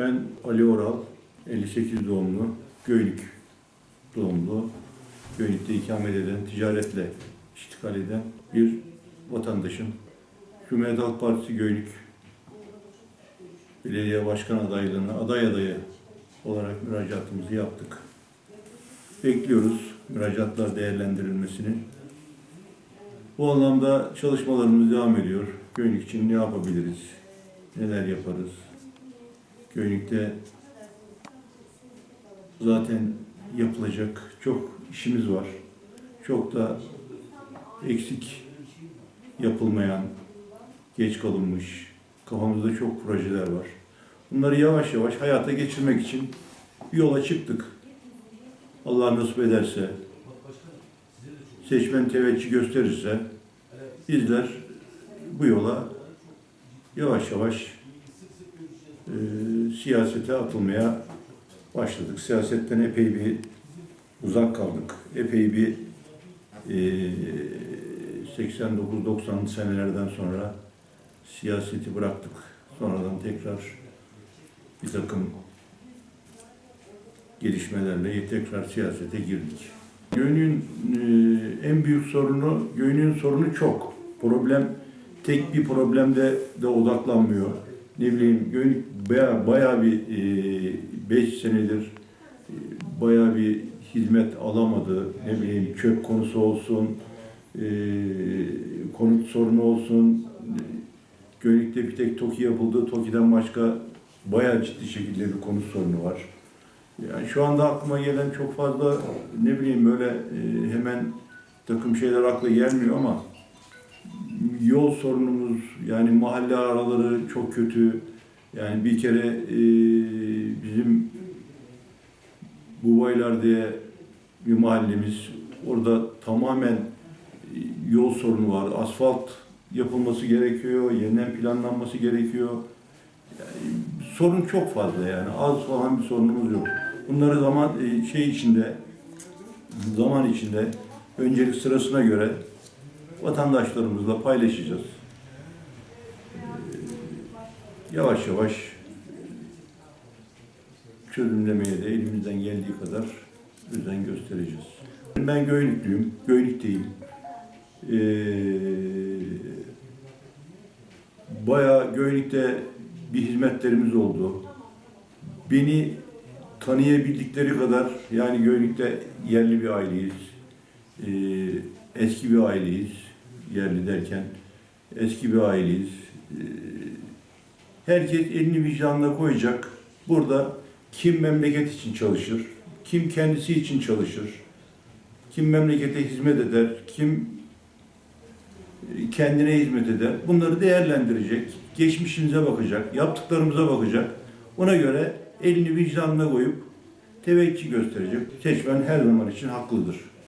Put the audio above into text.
Ben Ali Oral, 58 doğumlu, Göynük doğumlu, Göynük'te ikamet eden, ticaretle iştikal eden bir vatandaşım. Cumhuriyet Halk Partisi Göynük Belediye Başkan adaylığına aday adayı olarak müracaatımızı yaptık. Bekliyoruz müracaatlar değerlendirilmesini. Bu anlamda çalışmalarımız devam ediyor. Göynük için ne yapabiliriz? Neler yaparız? Göynük'te zaten yapılacak çok işimiz var. Çok da eksik yapılmayan, geç kalınmış, kafamızda çok projeler var. Bunları yavaş yavaş hayata geçirmek için bir yola çıktık. Allah nasip ederse, seçmen teveccüh gösterirse bizler bu yola yavaş yavaş e, siyasete atılmaya başladık. Siyasetten epey bir uzak kaldık. Epey bir e, 89-90 senelerden sonra siyaseti bıraktık. Sonradan tekrar bir takım gelişmelerle tekrar siyasete girdik. Göynüğün e, en büyük sorunu, göynüğün sorunu çok. Problem tek bir problemde de odaklanmıyor. Ne bileyim Göynük bayağı, bayağı bir 5 senedir e, bayağı bir hizmet alamadı. Ne bileyim çöp konusu olsun, e, konut sorunu olsun. Göynük'te bir tek TOKİ yapıldı. TOKİ'den başka bayağı ciddi şekilde bir konut sorunu var. Yani şu anda aklıma gelen çok fazla ne bileyim böyle e, hemen takım şeyler akla gelmiyor ama yol sorunumuz yani mahalle araları çok kötü. Yani bir kere e, bizim Buvaylar diye bir mahallemiz orada tamamen e, yol sorunu var. Asfalt yapılması gerekiyor, yeniden planlanması gerekiyor. Yani sorun çok fazla yani. Az falan bir sorunumuz yok. Bunları zaman e, şey içinde zaman içinde öncelik sırasına göre vatandaşlarımızla paylaşacağız. Ee, Yavaş yavaş çözümlemeye de elimizden geldiği kadar özen göstereceğiz. Ben Göynüklüyüm, Göynük'teyim. Ee, bayağı Göynük'te bir hizmetlerimiz oldu. Beni tanıyabildikleri kadar yani Göynük'te yerli bir aileyiz. Ee, eski bir aileyiz. Yerli derken eski bir aileyiz. Ee, herkes elini vicdanına koyacak. Burada kim memleket için çalışır, kim kendisi için çalışır, kim memlekete hizmet eder, kim e, kendine hizmet eder. Bunları değerlendirecek, geçmişimize bakacak, yaptıklarımıza bakacak. Ona göre elini vicdanına koyup teveccüh gösterecek. Seçmen her zaman için haklıdır.